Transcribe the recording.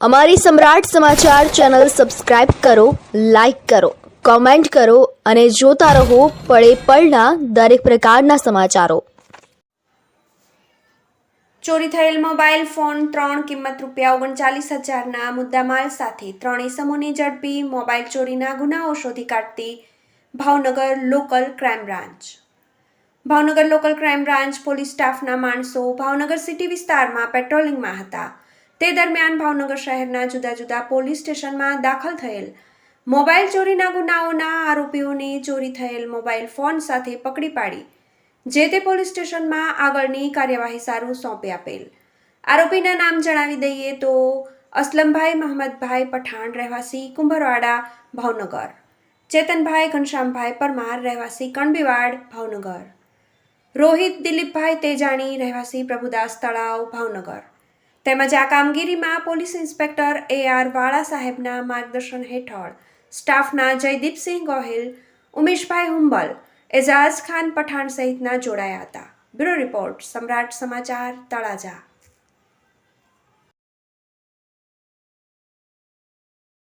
અમારી સમ્રાટ સમાચાર channel subscribe કરો, લાઇક કરો, કોમેન્ટ કરો અને જોતા રહો પળે પળના દરેક પ્રકારના સમાચારો. ચોરી થયેલ મોબાઈલ ફોન ત્રણ કિંમત રૂપિયા ઓગણચાલીસ હજારના મુદ્દામાલ સાથે ત્રણ ઇસમોને ઝડપી મોબાઈલ ચોરીના ગુનાઓ શોધી કાઢતી Bhavnagar local crime branch. Bhavnagar local crime branch police સ્ટાફના માણસો ભાવનગર સિટી વિસ્તારમાં પેટ્રોલિંગમાં હતા. તે દરમિયાન ભાવનગર શહેરના જુદા જુદા પોલીસ સ્ટેશનમાં દાખલ થયેલ મોબાઈલ ચોરીના ગુનાઓના આરોપીઓને ચોરી થયેલ મોબાઈલ ફોન સાથે પકડી પાડી, જે તે પોલીસ સ્ટેશનમાં આગળની કાર્યવાહી સારું સોંપી આપેલ. આરોપીના નામ જણાવી દઈએ તો અસલમભાઈ મહમદભાઈ પઠાણ, રહેવાસી કુંભરવાડા, ભાવનગર. ચેતનભાઈ ઘનશ્યામભાઈ પરમાર, રહેવાસી કણબીવાડ, ભાવનગર. રોહિત દિલીપભાઈ તેજાણી, રહેવાસી પ્રભુદાસ તળાવ, ભાવનગર. તેમજ આ કામગીરીમાં પોલીસ ઇન્સ્પેક્ટર એ આર વાળા સાહેબના માર્ગદર્શન હેઠળ સ્ટાફના જયદીપસિંહ ગોહિલ, ઉમેશભાઈ હુંબલ, એજાઝ ખાન પઠાણ સહિતના જોડાયા હતા. બ્યુરો રિપોર્ટ સમ્રાટ સમાચાર, તળાજા.